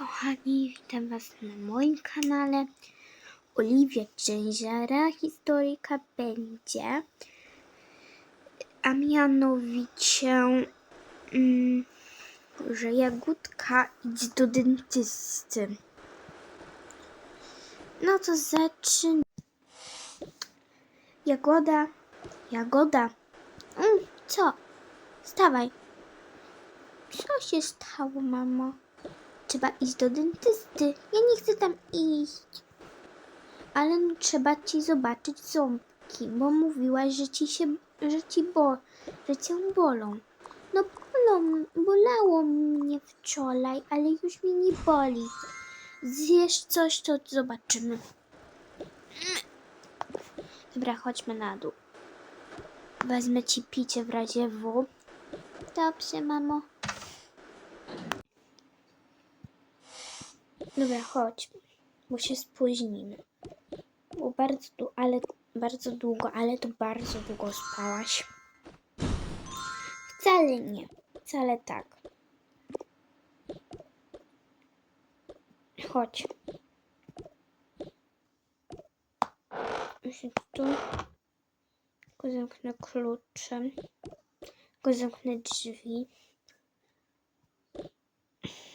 kochani, witam Was na moim kanale. Oliwia Ciężara, historyjka będzie, a mianowicie, mm, że Jagódka idzie do dentysty. No to zaczynamy. Jagoda, Jagoda, mm, co? Stawaj. Co się stało, mamo? Trzeba iść do dentysty. Ja nie chcę tam iść. Ale trzeba ci zobaczyć ząbki, bo mówiłaś, że ci się, że ci bo, że cię bolą. No bolą, bolało mnie wczoraj, ale już mnie nie boli. Zjesz coś, to zobaczymy. Dobra, chodźmy na dół. Wezmę ci picie w razie W. Dobrze, mamo. Dobra, chodź, bo się spóźnimy. Bo bardzo, ale, bardzo długo, ale to bardzo długo spałaś. Wcale nie, wcale tak. Chodź. Usiądź tu. Tylko zamknę kluczem. Tylko zamknę drzwi.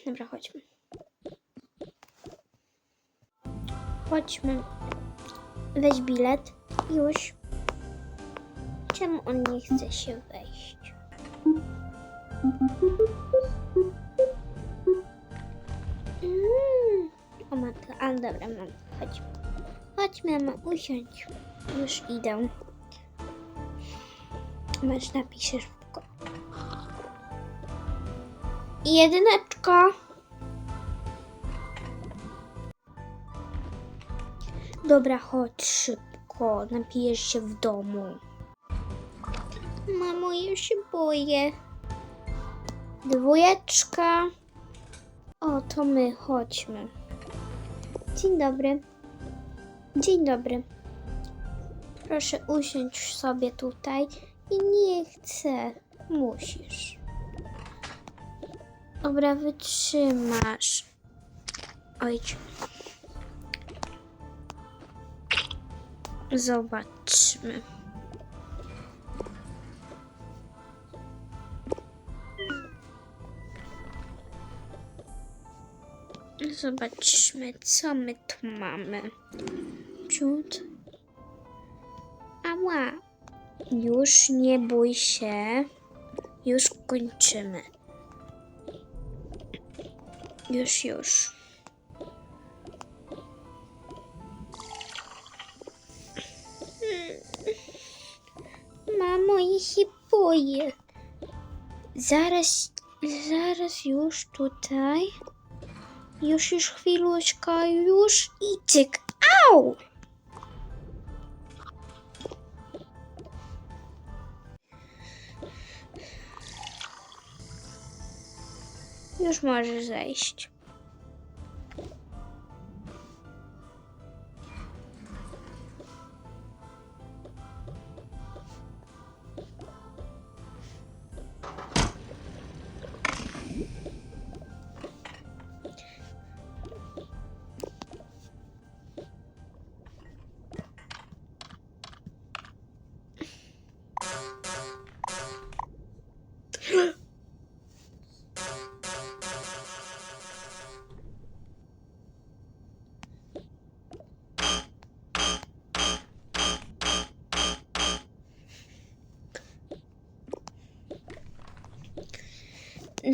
Dobra, chodźmy. Chodźmy. Weź bilet. Już. Czemu on nie chce się wejść? Mm. O matka, a dobra, mam. Chodź. Chodź, mama, usiądź. Już idę. Masz, napiszesz w ko- Jedyneczka. Dobra, chodź szybko. Napijesz się w domu. Mamo, ja się boję. Dwójeczka. O, to my, chodźmy. Dzień dobry. Dzień dobry. Proszę usiąść sobie tutaj i nie chcę. Musisz. Dobra, wytrzymasz. Ojciec. Zobaczmy. Zobaczmy, co my tu mamy. Ciut. Ała. Już nie bój się. Już kończymy. Już, już. Się boję. Zaraz, zaraz już tutaj. Już, już chwiluszka, już i cyk. Au! Już możesz zejść.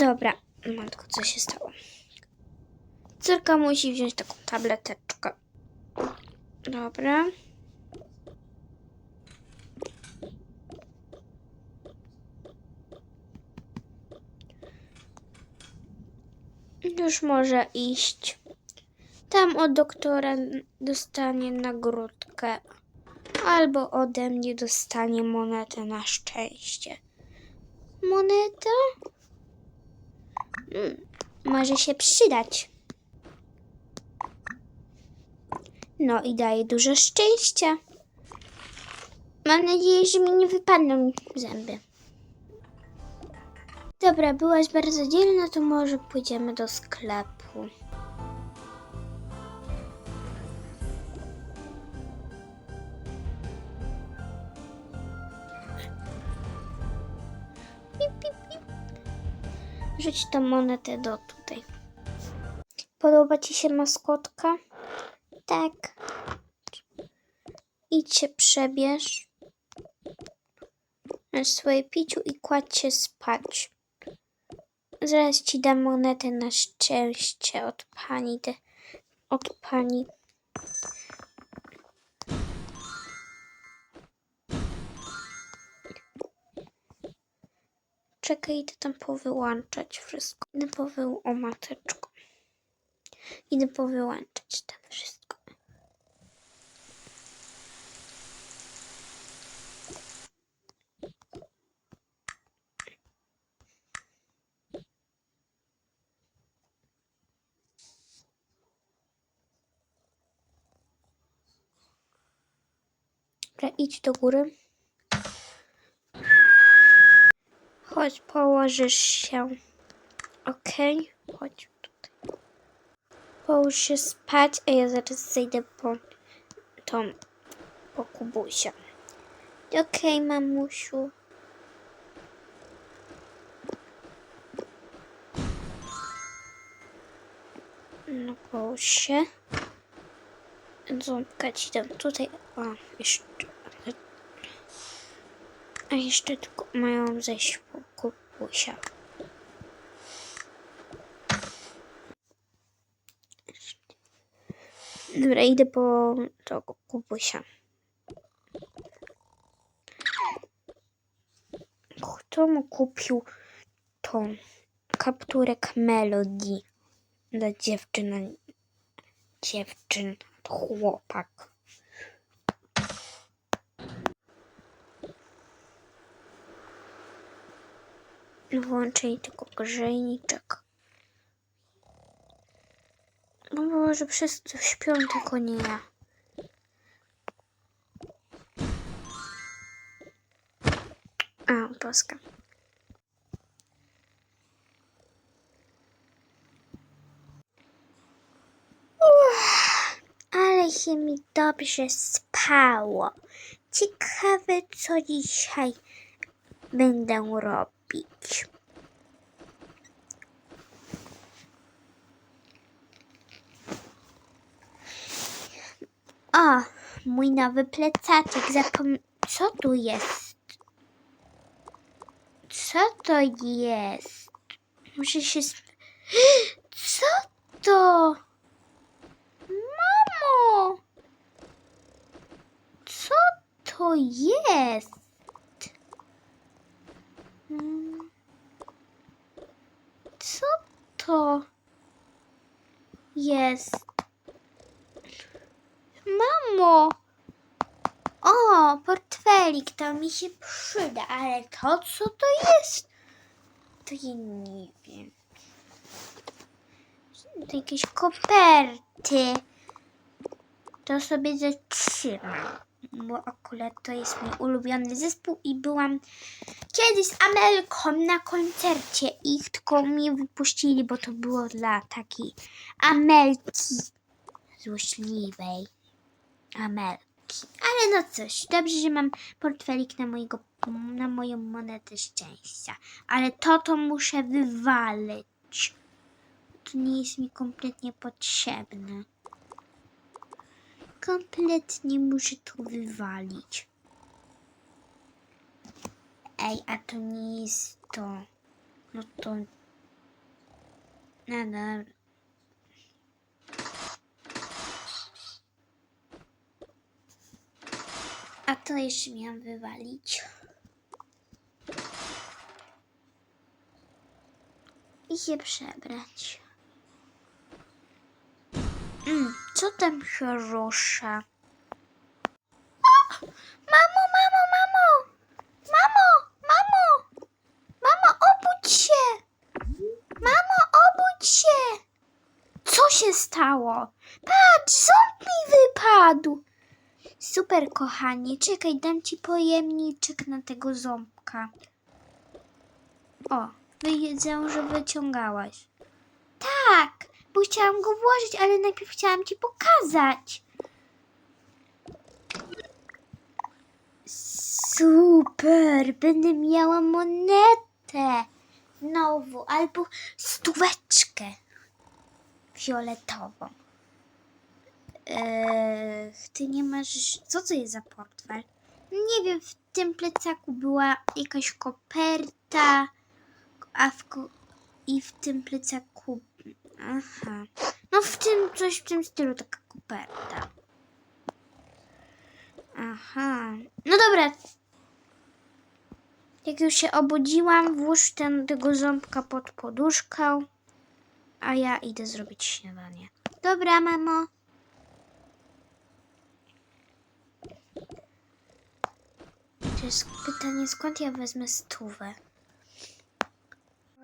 Dobra, matko, co się stało? Córka musi wziąć taką tableteczkę. Dobra. Już może iść. Tam od doktora dostanie nagródkę. Albo ode mnie dostanie monetę na szczęście. Moneta? Może się przydać. No i daje dużo szczęścia. Mam nadzieję, że mi nie wypadną zęby. Dobra, byłaś bardzo dzielna, to może pójdziemy do sklepu. Rzuć tą monetę do tutaj. Podoba Ci się maskotka? Tak. Idź się przebierz na swoje piciu i kładź się spać. Zaraz Ci dam monetę na szczęście od pani. De, od pani. Czekaj, idę tam powyłączać wszystko. Idę powy... O mateczko. Idę powyłączać tam wszystko. Idź do góry. Chodź, położysz się. Okej? Chodź tutaj. Połóż się spać, a ja zaraz zejdę po tą, po Kubusia. Okej, mamusiu. No połóż się. Ząbka ci tutaj. O, jeszcze. A jeszcze tylko mają zejść kubusia. Dobra, idę po tego kubusia. Kto mu kupił tą kapturek Melody dla dziewczyn, dziewczyn, chłopak? Włączę jej tylko grzejniczek. No bo że wszyscy śpią, tylko nie ja. A. Uff, ale się mi dobrze spało. Ciekawe, co dzisiaj będę robić. O, mój nowy plecaczek. Zapom... Co tu jest? Co to jest? Muszę się... Co to? Mamo! Co to jest? Mm. Co to jest? Mamo! O, portfelik, to mi się przyda, ale to co to jest? To ja nie wiem. To jakieś koperty. To sobie zatrzymam. Bo akurat to jest mój ulubiony zespół i byłam kiedyś z Amelką na koncercie ich tylko mnie wypuścili, bo to było dla takiej Amelki złośliwej. Amelki. Ale no cóż, dobrze, że mam portfelik na, mojego, na moją monetę szczęścia. Ale to to muszę wywalić. To nie jest mi kompletnie potrzebne. Kompletnie muszę to wywalić. Ej, a to nie jest to. No to... Dobra. A to jeszcze miałam wywalić. I się przebrać. Mm, co tam się rusza? Mamo, mamo, mamo! Mamo, mamo! Mamo, obudź się! Mamo, obudź się! Co się stało? Patrz, ząb mi wypadł! Super, kochanie. Czekaj, dam ci pojemniczek na tego ząbka. O, wiedziałam, że wyciągałaś. Tak, bo chciałam go włożyć, ale najpierw chciałam ci pokazać. Super, będę miała monetę. znowu, albo stóweczkę fioletową. Eee, ty nie masz. Co to jest za portfel? Nie wiem, w tym plecaku była jakaś koperta, a w ko- i w tym plecaku. Aha. No w tym coś w tym stylu taka koperta. Aha. No dobra. Jak już się obudziłam, włóż ten, tego ząbka pod poduszkę, a ja idę zrobić śniadanie. Dobra, mamo. To jest pytanie, skąd ja wezmę stówę?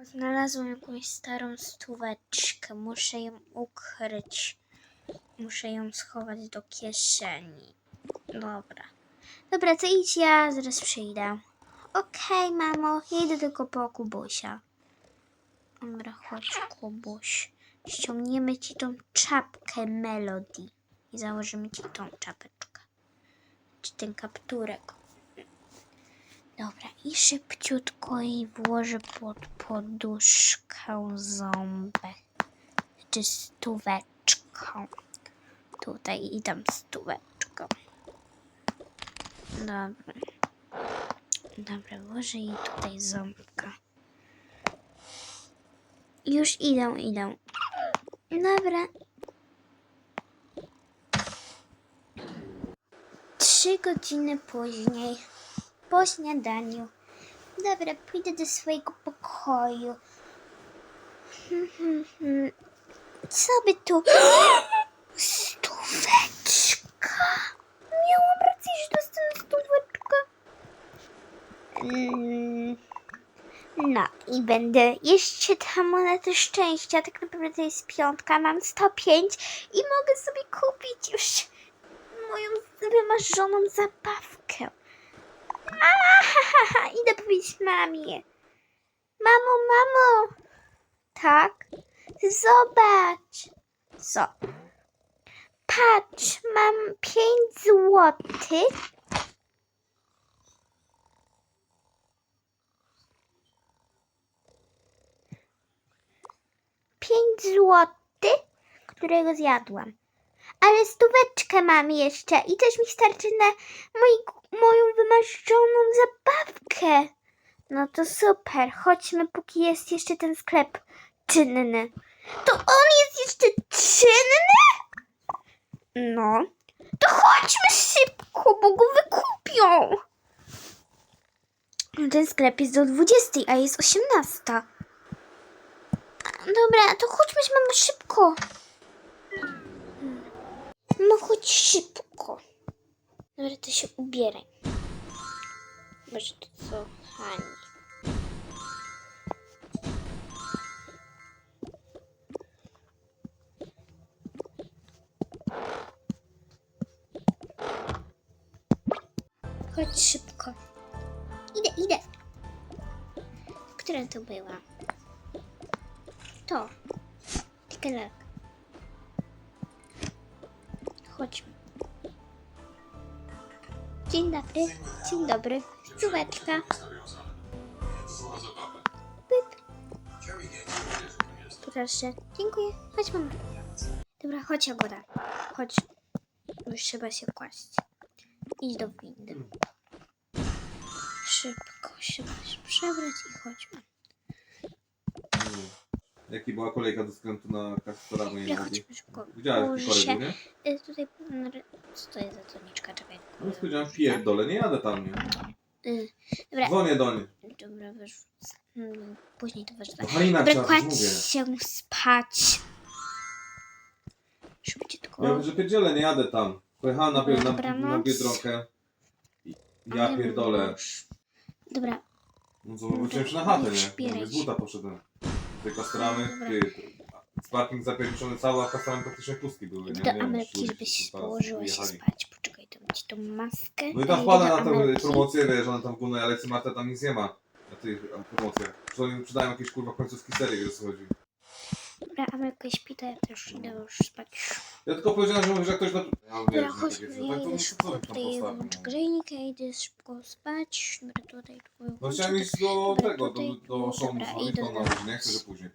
Znalazłam jakąś starą stóweczkę. Muszę ją ukryć. Muszę ją schować do kieszeni. Dobra. Dobra, to idź, ja zaraz przyjdę. Okej, mamo, ja idę tylko po Kubusia. Dobra, chodź, Kubuś. Ściągniemy ci tą czapkę Melody i założymy ci tą czapeczkę. Czy ten kapturek. Dobra, i szybciutko jej włożę pod poduszkę ząbek. Czy stóweczką. Tutaj i tam stóweczką. Dobra. Dobra, włożę jej tutaj ząbka. Już idę, idę. Dobra. Trzy godziny później, po śniadaniu. Dobra, pójdę do swojego pokoju. Co by tu? Stóweczka! Miałam rację, że dostanę stóweczkę. Mm, No i będę jeszcze ta moneta szczęścia. Tak naprawdę to jest piątka. Mam 105 i mogę sobie kupić już moją wymarzoną zabawkę. Ahaha, idę powiedzieć mamie. Mamo, mamo. Tak? Zobacz. Co? Patrz, mam 5 złotych. Pięć złotych, którego zjadłam. Ale stóweczkę mam jeszcze i też mi starczy na moją wymarzoną zabawkę. No to super, chodźmy póki jest jeszcze ten sklep czynny. To on jest jeszcze czynny? No. To chodźmy szybko, bo go wykupią. Ten sklep jest do 20, a jest 18. Dobra, to chodźmy mamy szybko. No chodź szybko. Dobra, ty się ubieraj. Może to co, Hani? Chodź szybko. Idę, idę. Która to była? To. Tikelek. Chodźmy. Dzień dobry. Dzień dobry. Stóweczka. Pyp. Proszę. Dziękuję. Chodź, mama. Dobra, chodź, Jagoda. Chodź. Już trzeba się kłaść. Idź do windy. Szybko się weź przebrać i chodźmy. Jaki była kolejka do skrętu na kastorami nie chodźmy szybko. Widziałeś te korygu, nie? Y, Tutaj, co to jest za doniczka? Czekaj. No powiedziałem pierdolę, nie jadę tam, nie? Y, Dobra, Dzwonię do niej. dobra, wiesz, mm, później to wyrzucę. No Halina Dobra, trzeba, kładź mówię. się spać. Szybciutko. Ja mówię, że pierdzielę, nie jadę tam. Pojechałem na, na, na, Dobranoc. Biedronkę. I Ja Ale pierdolę. Dobra, No co, wróciłem się na chatę, Nie Mówię, z buta poszedłem. Te kastoramy, Dobra. ty, z parking zapierniczony cały, a kastoramy praktycznie pustki były, nie? do wiem, Amelki, czy żebyś położyła się spać. Poczekaj, to ci tą maskę. No i tam do na tę promocję, wiesz, ona tam w głównej Aleksy Marta tam nic nie ma. Na tych em, promocjach. Że oni przydają jakieś kurwa końcówki serii, wiesz o co chodzi. Dobra, Amelka śpi, to ja też idę już spać. Ja tylko powiedziałem, że mówię, że jak ktoś... Na... A Dobra, wiesz, że chodźmy, takie- ja tak to idę no, szybko tam tutaj włączę no? ja idę szybko spać. Dobra, tutaj, tutaj No włączę, chciałem iść do Dobra, tego, tutaj, do, do dobra, Showmans, no i idę to na do- nie chcę, że później.